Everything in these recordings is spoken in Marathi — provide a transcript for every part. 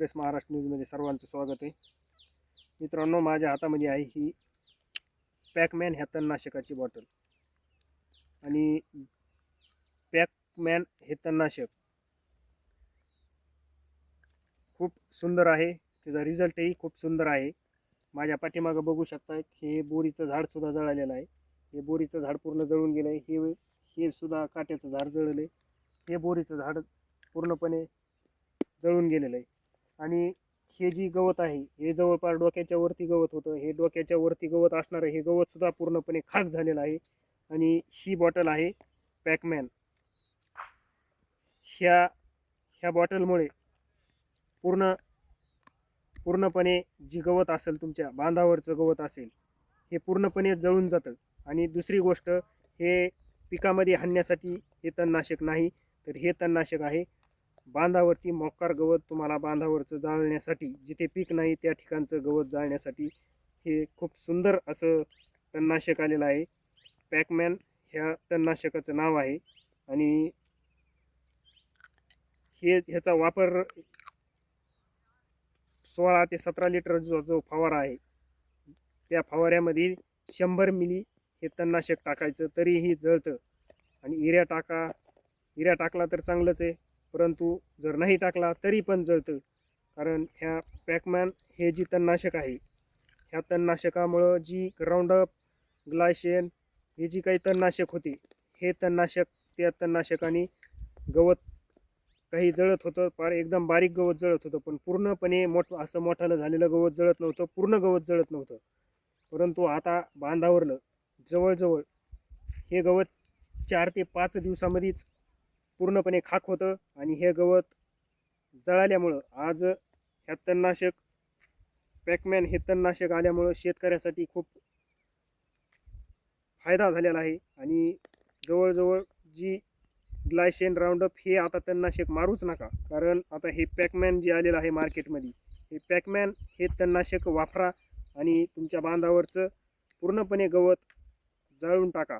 एक्सप्रेस महाराष्ट्र न्यूजमध्ये सर्वांचं स्वागत आहे. मित्रांनो माझ्या हातामध्ये आहे ही पॅकमॅन ह्या तणनाशकाची बॉटल आणि पॅकमॅन हे तणनाशक खूप सुंदर आहे. त्याचा रिझल्टही खूप सुंदर आहे. माझ्या पाठीमागं बघू शकता हे बोरीचं झाडसुद्धा जळालेलं आहे. हे बोरीचं झाड पूर्ण जळून गेलं आहे हे हे सुद्धा काट्याचं झाड जळलं आहे हे बोरीचं झाड पूर्णपणे जळून गेलेलं आहे. आणि हे जी गवत आहे हे जवळपास डोक्याच्या वरती गवत होतं. हे डोक्याच्या वरती गवत असणारं हे गवतसुद्धा पूर्णपणे खाक झालेलं आहे. आणि ही बॉटल आहे पॅकमॅन ह्या ह्या बॉटलमुळे पूर्ण पूर्णपणे जी गवत असेल तुमच्या बांधावरचं गवत असेल हे पूर्णपणे जळून जातं. आणि दुसरी गोष्ट हे पिकामध्ये हाणण्यासाठी हे तणनाशक नाही. तर हे तणनाशक आहे बांधावरती मोकार गवत तुम्हाला बांधावरचं जाळण्यासाठी जिथे पीक नाही त्या ठिकाणचं गवत जाळण्यासाठी हे खूप सुंदर असं तणनाशक आलेलं आहे. पॅकमॅन ह्या तणनाशकाचं नाव आहे आणि हे ह्याचा वापर सोळा ते सतरा लिटर जो जो फवारा आहे त्या फवाऱ्यामध्ये शंभर मिली हे तणनाशक टाकायचं तरीही जळतं. आणि इऱ्या टाका इऱ्या टाकला तर चांगलंच आहे. परंतु जर नाही टाकला तरी पण जळतं. कारण ह्या पॅकमॅन हे जी तणनाशक आहे ह्या तणनाशकामुळं जी ग्राउंडअप ग्लायशेन हे जी काही तणनाशक होती हे तणनाशक त्या तणनाशकाने गवत काही जळत होतं फार एकदम बारीक गवत जळत होतं पण पूर्णपणे मोठ असं मोठालं झालेलं गवत जळत नव्हतं पूर्ण गवत जळत नव्हतं. परंतु आता बांधावरलं जवळजवळ हे गवत चार ते पाच दिवसामध्येच पूर्णपणे खाक होतं आणि हे गवत जळाल्यामुळं आज ह्या तणनाशक पॅकमॅन हे तणनाशक आल्यामुळं शेतकऱ्यासाठी खूप फायदा झालेला आहे. आणि जवळजवळ जी ग्लायशेन राऊंडअप हे आता तणनाशक मारूच नका. कारण आता हे पॅकमॅन जे आलेलं आहे मार्केटमध्ये हे पॅकमॅन हे तणनाशक वापरा आणि तुमच्या बांधावरचं पूर्णपणे गवत जाळून टाका.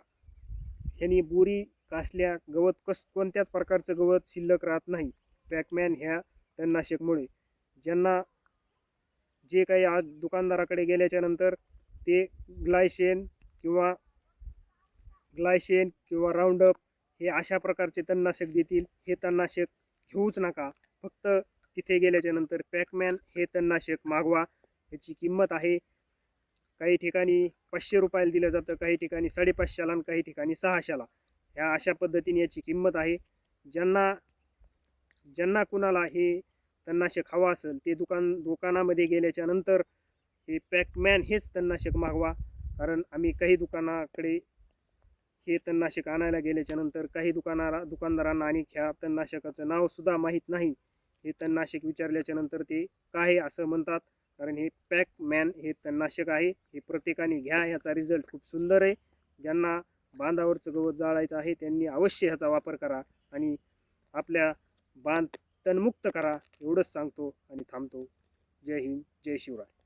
ह्यानी बुरी कासल्या गवत कस कोणत्याच प्रकारचं गवत शिल्लक राहत नाही. पॅकमॅन ह्या तणनाशकमुळे. ज्यांना जे काही आज दुकानदाराकडे गेल्याच्यानंतर ते ग्लायशेन किंवा ग्लायशेन किंवा राऊंडअप हे अशा प्रकारचे तणनाशक देतील. हे तणनाशक घेऊच नका. फक्त तिथे गेल्याच्यानंतर पॅकमॅन हे तणनाशक मागवा. याची किंमत आहे काही ठिकाणी पाचशे रुपयाला दिलं जातं काही ठिकाणी साडेपाचशेला आणि काही ठिकाणी सहाशेला. ह्या अशा पद्धतीने याची किंमत आहे. ज्यांना ज्यांना कुणाला हे तणनाशक हवं असेल ते दुकान दुकानामध्ये गेल्याच्यानंतर हे पॅकमॅन हेच तणनाशक मागवा. कारण आम्ही काही दुकानाकडे हे तणनाशक आणायला गेल्याच्यानंतर काही दुकानाला दुकानदारांना आणि ह्या तणनाशकाचं नावसुद्धा माहीत नाही. हे तणनाशक विचारल्याच्या नंतर ते काय असं म्हणतात. कारण हे पॅकमॅन हे तणनाशक आहे. हे प्रत्येकाने घ्या. ह्याचा रिझल्ट खूप सुंदर आहे. ज्यांना बांधावरचं गवत जाळायचं आहे त्यांनी अवश्य ह्याचा वापर करा आणि आपल्या बांध तणमुक्त करा एवढंच सांगतो आणि थांबतो. जय हिंद जय शिवराय.